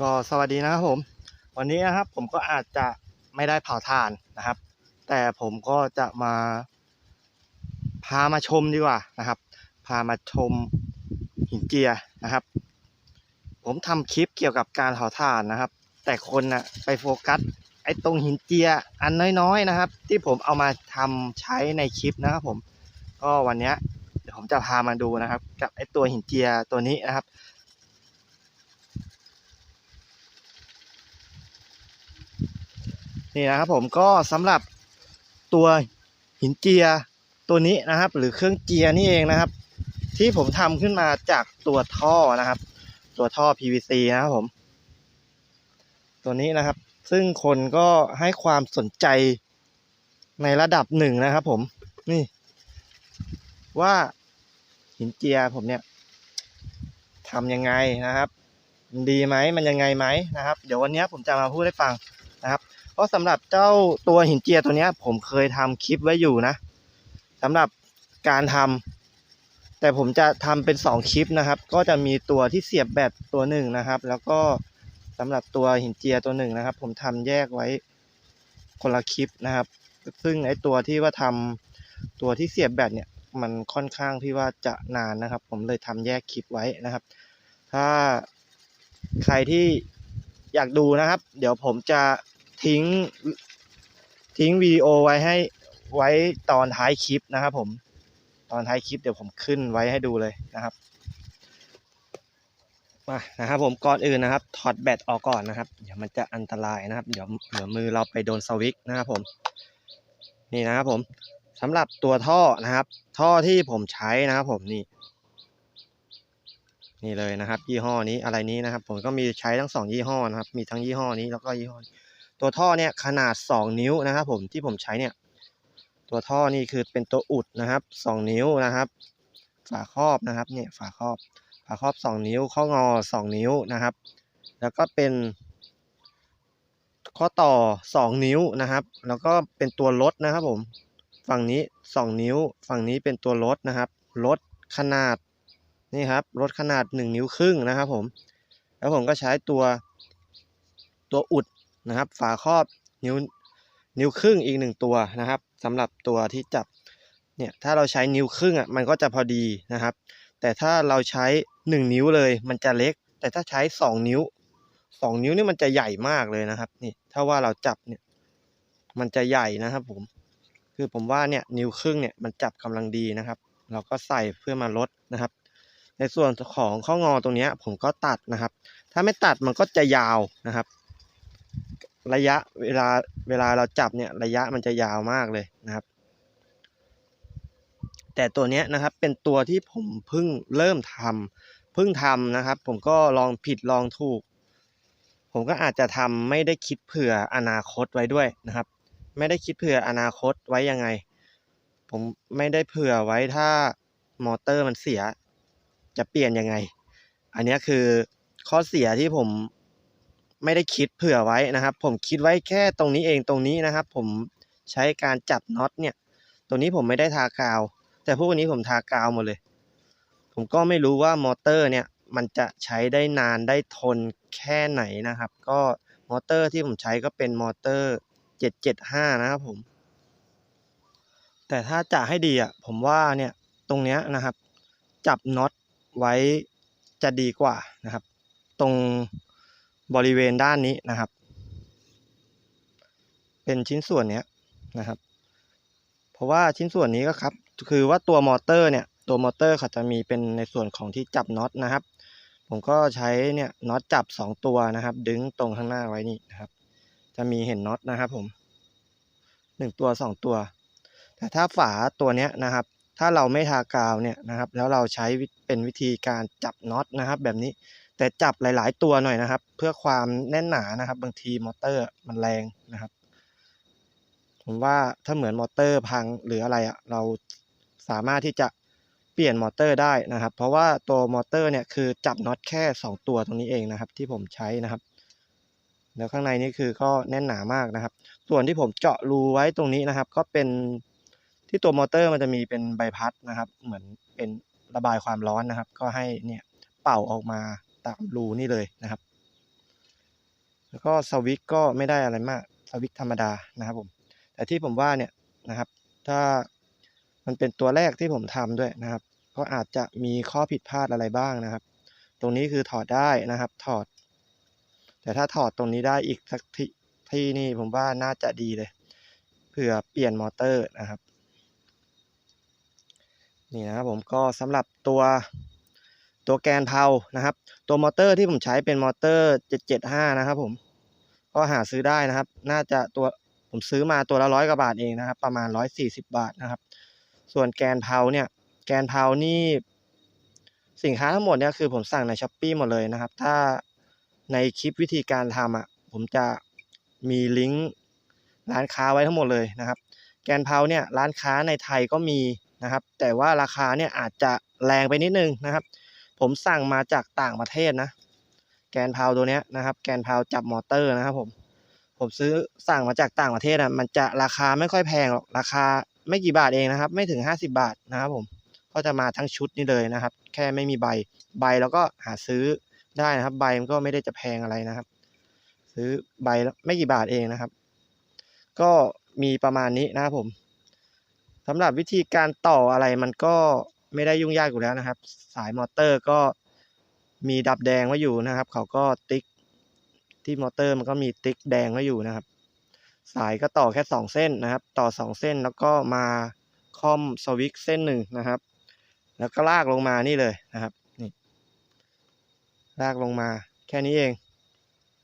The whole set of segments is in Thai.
ก็สวัสดีนะครับผม วันนี้นะครับผมก็อาจจะไม่ได้เผาถ่านนะครับ แต่ผมก็จะมา พามาชมดีกว่านะครับ พามาชมหินเจียนะครับ ผมทำคลิปเกี่ยวกับการเผาถ่านนะครับ แต่คนนะไปโฟกัสไอ้ตรงหินเจียอันน้อยๆนะครับ ที่ผมเอามาทำใช้ในคลิปนะครับผม ก็วันนี้เดี๋ยวผมจะพามาดูนะครับ กับไอ้ตัวหินเจียตัวนี้นะครับ นี่นะครับผมก็สำหรับตัวหินเจียตัวนี้นะครับ หรือเครื่องเจียนี่เองนะครับ ที่ผมทำขึ้นมาจากตัวท่อนะครับ ตัวท่อ PVC นะครับผม ตัวนี้นะครับ ซึ่งคนก็ให้ความสนใจในระดับหนึ่งนะครับ ผมนี่ ว่าหินเจียผมเนี่ยทำยังไงนะครับมันดีไหมมันยังไงไหมนะครับ เดี๋ยววันนี้ผมจะมาพูดให้ฟังนะครับ เพราะสำหรับเจ้าตัวหินเจียตัวเนี้ยผมเคยทำคลิปไว้อยู่นะสำหรับการทำแต่ผมจะทำเป็นสองคลิปนะครับ ก็จะมีตัวที่เสียบแบตตัวหนึ่งนะครับ แล้วก็สำหรับตัวหินเจียตัวหนึ่งนะครับ ผมทำแยกไว้คนละคลิปนะครับ ซึ่งไอตัวที่ว่าทำตัวที่เสียบแบตเนี่ยมันค่อนข้างที่ว่าจะนานนะครับ ผมเลยทำแยกคลิปไว้นะครับ ถ้าใครที่อยากดูนะครับ เดี๋ยวผมจะ ทิ้ง ทิ้งวิดีโอไว้ให้ไว้ตอนท้ายคลิปนะครับผม ตอนท้ายคลิปเดี๋ยวผมขึ้นไว้ให้ดูเลยนะครับมานะครับผมก่อนอื่นนะครับ ถอดแบตออกก่อนนะครับ เดี๋ยวมันจะอันตรายนะครับ เดี๋ยวเดี๋ยวมือเราไปโดนสวิตช์นะครับผม นี่นะครับผมสำหรับตัวท่อนะครับ ท่อที่ผมใช้นะครับผมนี่ นี่เลยนะครับ ยี่ห้อนี้อะไรนี้นะครับ ผมก็มีใช้ทั้งสองยี่ห้อนะครับ มีทั้งยี่ห้อนี้แล้วก็ยี่ห้อนี้ ตัวท่อเนี่ยขนาดสองนิ้วนะครับ ผมที่ผมใช้เนี่ย ตัวท่อนี่คือเป็นตัวอุดนะครับสองนิ้วนะครับ ฝาครอบนะครับเนี่ยฝาครอบฝาครอบสองนิ้ว ข้องอสองนิ้วนะครับ แล้วก็เป็น ข้อต่อสองนิ้วนะครับ แล้วก็เป็นตัวลดนะครับผมฝั่งนี้สองนิ้ว ฝั่งนี้เป็นตัวลดนะครับลดขนาดนี่ครับลดขนาดหนึ่งนิ้วครึ่งนะครับผม แล้วผมก็ใช้ตัวตัวอุด นะครับ ฝาครอบนิ้วนิ้วครึ่งอีกหนึ่งตัวนะครับสำหรับตัวที่จับเนี่ยถ้าเราใช้นิ้วครึ่งอะมันก็จะพอดีนะครับ แต่ถ้าเราใช้หนึ่งนิ้วเลยมันจะเล็ก แต่ถ้าใช้สองนิ้วสองนิ้วนี่มันจะใหญ่มากเลยนะครับนี่ถ้าว่าเราจับเนี่ยมันจะใหญ่นะครับผมคือผมว่าเนี่ยนิ้วครึ่งเนี่ยมันจับกำลังดีนะครับ เราก็ใส่เพื่อมาลดนะครับ ในส่วนของข้องอตรงนี้ผมก็ตัดนะครับ ถ้าไม่ตัดมันก็จะยาวนะครับ ระยะเวลาเวลาเราจับเนี่ยระยะมันจะยาวมากเลยนะครับ แต่ตัวเนี้ยนะครับเป็นตัวที่ผมเพิ่งเริ่มทำเพิ่งทำนะครับ ผมก็ลองผิดลองถูก ผมก็อาจจะทำไม่ได้คิดเผื่ออนาคตไว้ด้วยนะครับ ไม่ได้คิดเผื่ออนาคตไว้ยังไง ผมไม่ได้เผื่อไว้ถ้ามอเตอร์มันเสียจะเปลี่ยนยังไง อันนี้คือข้อเสียที่ผม ไม่ได้คิดเผื่อไว้นะครับ ผมคิดไว้แค่ตรงนี้เองตรงนี้นะครับ ผมใช้การจับน็อตเนี่ยตรงนี้ผมไม่ได้ทากาว แต่พวกนี้ผมทากาวหมดเลย ผมก็ไม่รู้ว่ามอเตอร์เนี่ยมันจะใช้ได้นานได้ทนแค่ไหนนะครับ ก็มอเตอร์ที่ผมใช้ก็เป็นมอเตอร์ 775 นะครับผม แต่ถ้าจะให้ดีอะผมว่าเนี่ยตรงเนี้ยนะครับ จับน็อตไว้จะดีกว่านะครับ ตรง บริเวณด้านนี้นะครับ เป็นชิ้นส่วนเนี้ยนะครับ เพราะว่าชิ้นส่วนนี้ก็ครับ คือว่าตัวมอเตอร์เนี่ย ตัวมอเตอร์เขาจะมีเป็นในส่วนของที่จับน็อตนะครับ ผมก็ใช้เนี่ยน็อตจับสองตัวนะครับ ดึงตรงข้างหน้าไว้นี่นะครับ จะมีเห็นน็อตนะครับผมหนึ่งตัวสองตัว แต่ถ้าฝาตัวเนี้ยนะครับ ถ้าเราไม่ทากาวเนี่ยนะครับ แล้วเราใช้เป็นวิธีการจับน็อตนะครับ แบบนี้ แต่จับหลาย ๆ ตัวหน่อยนะครับ เพื่อความแน่นหนานะครับ บางทีมอเตอร์มันแรงนะครับ ผมว่าถ้าเหมือนมอเตอร์พังหรืออะไรอะ่ะเราสามารถที่จะเปลี่ยนมอเตอร์ได้นะครับ เพราะว่าตัวมอเตอร์เนี่ยคือจับน็อตแค่สองตัวตรงนี้เองนะครับ ที่ผมใช้นะครับแล้วข้างในนี่คือก็แน่นหนามากนะครับ ส่วนที่ผมเจาะรูไว้ตรงนี้นะครับ ก็เป็นที่ตัวมอเตอร์มันจะมีเป็นใบพัดนะครับ เหมือนเป็นระบายความร้อนนะครับ ก็ให้เนี่ยเป่าออกมา ตามรูนี่เลยนะครับ แล้วก็สวิตก็ไม่ได้อะไรมากสวิตธรรมดานะครับผม แต่ที่ผมว่าเนี่ยนะครับ ถ้ามันเป็นตัวแรกที่ผมทำด้วยนะครับ ก็อาจจะมีข้อผิดพลาดอะไรบ้างนะครับ ตรงนี้คือถอดได้นะครับ ถอด แต่ถ้าถอดตรงนี้ได้อีกสักทีที่นี่ผมว่าน่าจะดีเลย เผื่อเปลี่ยนมอเตอร์นะครับ นี่นะครับผมก็สำหรับตัว ตัวแกนเพลานะครับ ตัวมอเตอร์ที่ผมใช้เป็นมอเตอร์775นะครับ ผมก็หาซื้อได้นะครับ น่าจะตัวผมซื้อมาตัวละร้อยกว่าบาทเองนะครับ ประมาณ140บาทนะครับ ส่วนแกนเพลาเนี่ย แกนเพลานี่ สินค้าทั้งหมดเนี่ยคือผมสั่งในช้อปปีหมดเลยนะครับ ถ้าในคลิปวิธีการทำอะ ผมจะมีลิงก์ร้านค้าไว้ทั้งหมดเลยนะครับ แกนเพลาเนี่ยร้านค้าในไทยก็มีนะครับ แต่ว่าราคาเนี่ยอาจจะแรงไปนิดนึงนะครับ ผมสั่งมาจากต่างประเทศนะ แกนพลาตัวเนี้ยนะครับ แกนพลาจับมอเตอร์นะครับผม ผมซื้อสั่งมาจากต่างประเทศอะ มันจะราคาไม่ค่อยแพงหรอก ราคาไม่กี่บาทเองนะครับ ไม่ถึง 50 บาทนะครับผม ก็จะมาทั้งชุดนี้เลยนะครับ แค่ไม่มีใบ ใบแล้วก็หาซื้อได้นะครับ ใบมันก็ไม่ได้จะแพงอะไรนะครับ ซื้อใบละไม่กี่บาทเองนะครับ ก็มีประมาณนี้นะครับผมสำหรับวิธีการต่ออะไรมันก็ ไม่ได้ยุ่งยากอยู่แล้วนะครับ สายมอเตอร์ก็มีดับแดงไว้อยู่นะครับ เขาก็ติ๊กที่มอเตอร์มันก็มีติ๊กแดงไว้อยู่นะครับ สายก็ต่อแค่สองเส้นนะครับ ต่อสองเส้นแล้วก็มาคอมสวิตช์เส้นหนึ่งนะครับ แล้วก็ลากลงมานี่เลยนะครับนี่ลากลงมาแค่นี้เอง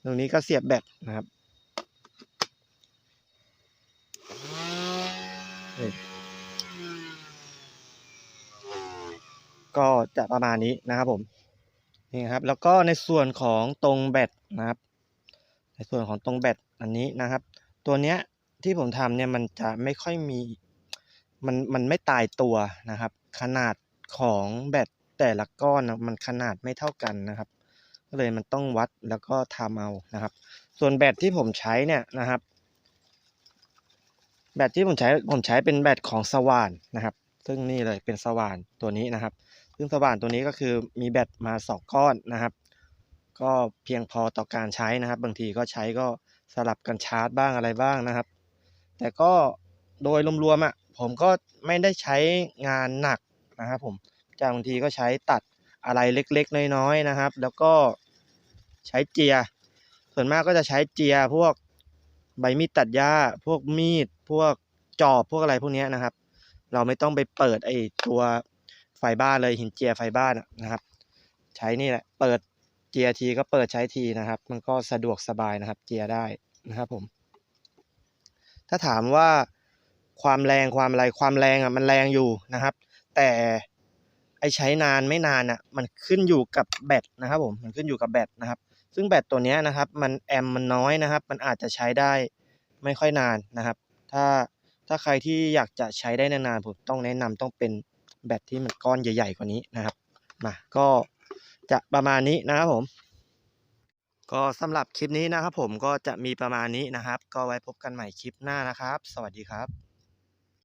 ตรงนี้ก็เสียบแบตนะครับ ก็จะประมาณนี้นะครับผมนี่ครับ แล้วก็ในส่วนของตรงแบตนะครับ ในส่วนของตรงแบตอันนี้นะครับ ตัวเนี้ยที่ผมทำเนี่ยมันจะไม่ค่อยมีมันมันไม่ตายตัวนะครับ ขนาดของแบตแต่ละก้อนมันขนาดไม่เท่ากันนะครับ ก็เลยมันต้องวัดแล้วก็ทำเอานะครับ ส่วนแบตที่ผมใช้เนี่ยนะครับ แบตที่ผมใช้ผมใช้เป็นแบตของสว่านนะครับ ซึ่งนี่เลยเป็นสว่านตัวนี้นะครับ ซึ่งสว่านตัวนี้ก็คือมีแบตมาสองก้อนนะครับ ก็เพียงพอต่อการใช้นะครับ บางทีก็ใช้ก็สลับกันชาร์จบ้างอะไรบ้างนะครับ แต่ก็โดยรวมๆอะผมก็ไม่ได้ใช้งานหนักนะครับผมจากบางทีก็ใช้ตัดอะไรเล็กๆ น้อยๆนะครับ แล้วก็ใช้เจีย ส่วนมากก็จะใช้เจียพวกใบมีดตัดหญ้า พวกมีด พวกจอบ พวกอะไรพวกนี้นะครับ เราไม่ต้องไปเปิดไอ้ตัว ไฟบ้านเลยหินเจียไฟบ้านนะครับ ใช้นี่แหละเปิดเจียทีก็เปิดใช้ทีนะครับ มันก็สะดวกสบายนะครับ เจียได้นะครับผม ถ้าถามว่าความแรงความอะไรความแรงอะมันแรงอยู่นะครับ แต่ไอใช้นานไม่นานอะมันขึ้นอยู่กับแบตนะครับผมมันขึ้นอยู่กับแบตนะครับ ซึ่งแบตตัวนี้นะครับ มันแอมมันน้อยนะครับ มันอาจจะใช้ได้ไม่ค่อยนานนะครับ ถ้าถ้าใครที่อยากจะใช้ได้นานๆผมต้องแนะนำต้องเป็น แบตที่มันก้อนใหญ่ ๆ กว่านี้นะครับมาก็จะประมาณนี้นะครับผม ก็สำหรับคลิปนี้นะครับผมก็จะมีประมาณนี้นะครับ ก็ไว้พบกันใหม่คลิปหน้านะครับ สวัสดีครับ